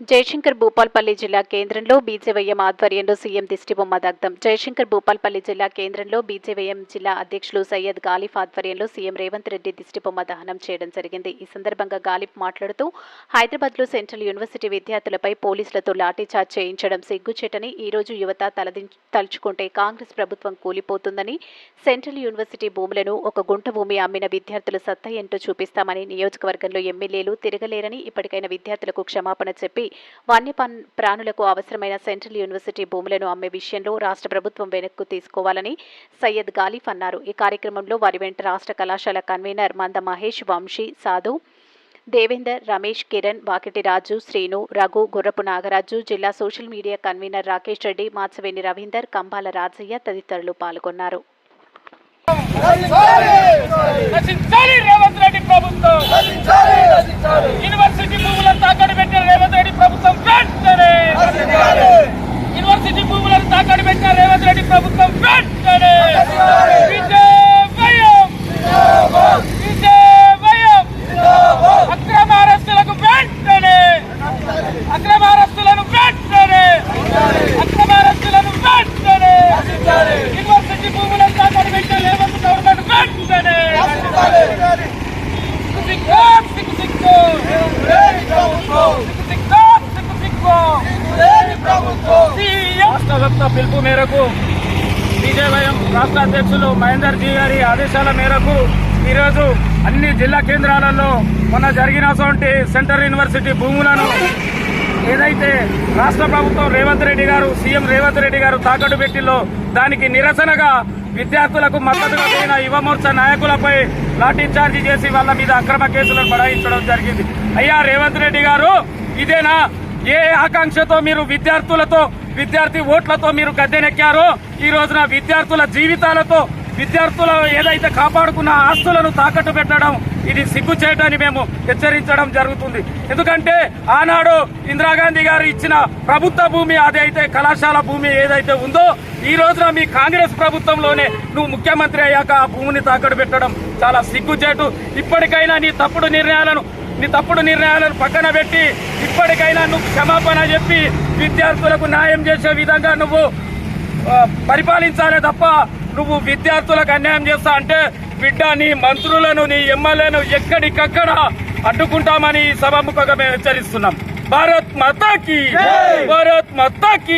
జయశంకర్ భూపాల్పల్లి జిల్లా కేంద్రంలో బీజేవైఎం ఆధ్వర్యంలో సీఎం దిష్టిబొమ్మ దగ్ధం. జయశంకర్ భూపాల్పల్లి జిల్లా కేంద్రంలో బీజేవైఎం జిల్లా అధ్యక్షులు సయ్యద్ గాలిఫ్ ఆధ్వర్యంలో సీఎం రేవంత్ రెడ్డి దిష్టిబొమ్మ దహనం చేయడం జరిగింది. ఈ సందర్భంగా గాలిఫ్ మాట్లాడుతూ హైదరాబాద్లో సెంట్రల్ యూనివర్సిటీ విద్యార్థులపై పోలీసులతో లాఠీచార్జ్ చేయించడం సిగ్గుచేటని ఈ రోజు యువత తలది తలుచుకుంటే కాంగ్రెస్ ప్రభుత్వం కూలిపోతుందని సెంట్రల్ యూనివర్సిటీ భూములను ఒక గుంట భూమి అమ్మిన విద్యార్థుల సత్తా ఏంటో చూపిస్తామని నియోజకవర్గంలో ఎమ్మెల్యేలు తిరగలేరని ఇప్పటికైనా విద్యార్థులకు క్షమాపణ చెప్పి వన్యపన్ ప్రాణులకు అవసరమైన సెంట్రల్ యూనివర్సిటీ భూములను అమ్మే విషయంలో రాష్ట్ర ప్రభుత్వం వెనక్కు తీసుకోవాలని సయ్యద్ గాలిఫ్ అన్నారు. ఈ కార్యక్రమంలో వారి వెంట రాష్ట్ర కళాశాల కన్వీనర్ మంద మహేష్ వంశీ సాధు దేవేందర్ రమేష్ కిరణ్ వాకిటి రాజు శ్రీను రఘు గుర్రపు నాగరాజు జిల్లా social media convener Rakesh Reddy Machaveni Ravinder Kambala Rajaiah తదితరులు పాల్గొన్నారు. నశించాలి రేవంత్ రెడ్డి ప్రభుత్వం యూనివర్సిటీ భూములను తాకట్టు పెట్టిన రేవంత్ రెడ్డి ప్రభుత్వం వెంటనే యూనివర్సిటీ భూములను తాకట్టు పెట్టిన రేవంత్ రెడ్డి ప్రభుత్వం వెంటనే విజయవయం! విజయవయం! అక్రమ అరెస్టులకు వెంటనే అక్రమ అరెస్టులను వెంటనే అక్రమ అరెస్టులను వెంటనే యూనివర్సిటీ భూములను తాకట్టు పెట్టిన రేవంత్ గవర్నమెంట్ వెంటనే సిక్కు సిక్కు సిక్కు సిక్కు సిక్కు సిక్కు రాష్ట్ర వ్యాప్త పిలుపు మేరకు విజయవయం రాష్ట్ర అధ్యక్షులు మహేందర్ జీ గారి ఆదేశాల మేరకు ఈరోజు అన్ని జిల్లా కేంద్రాలలో మొన్న జరిగినటువంటి సెంట్రల్ యూనివర్సిటీ భూములను ఏదైతే రాష్ట్ర ప్రభుత్వం రేవంత్ రెడ్డి గారు సీఎం రేవంత్ రెడ్డి గారు తాకట్టు పెట్టిలో దానికి నిరసనగా విద్యార్థులకు మద్దతుగా పోయిన యువమోర్చా నాయకులపై లాఠీ చార్జీ చేసి వాళ్ళ మీద అక్రమ కేసులను బడాయించడం జరిగింది. అయ్యా రేవంత్ రెడ్డి గారు ఇదేనా? ఏ ఆకాంక్షతో మీరు విద్యార్థులతో విద్యార్థి ఓట్లతో మీరు గద్దెనెక్కారో ఈ రోజున విద్యార్థుల జీవితాలతో విద్యార్థుల ఏదైతే కాపాడుకున్న ఆస్తులను తాకట్టు పెట్టడం ఇది సిగ్గు చేయడాన్ని మేము హెచ్చరించడం జరుగుతుంది. ఎందుకంటే ఆనాడు ఇందిరాగాంధీ గారు ఇచ్చిన ప్రభుత్వ భూమి అదైతే కళాశాల భూమి ఏదైతే ఉందో ఈ రోజున మీ కాంగ్రెస్ ప్రభుత్వంలోనే నువ్వు ముఖ్యమంత్రి అయ్యాక ఆ భూమిని తాకట్టు పెట్టడం చాలా సిగ్గుచేటు ఇప్పటికైనా నీ తప్పుడు నిర్ణయాలను నీ తప్పుడు నిర్ణయాలను పక్కన పెట్టి ఇప్పటికైనా నువ్వు క్షమాపణ చెప్పి విద్యార్థులకు న్యాయం చేసే విధంగా నువ్వు పరిపాలించాలే తప్ప నువ్వు విద్యార్థులకు అన్యాయం చేస్తా అంటే బిడ్డ నీ మంత్రులను నీ ఎమ్మెల్యేను ఎక్కడికక్కడ అడ్డుకుంటామని సభాముఖంగా మేము హెచ్చరిస్తున్నాం. భారత్ మాతాకి! భారత్ మాతాకి!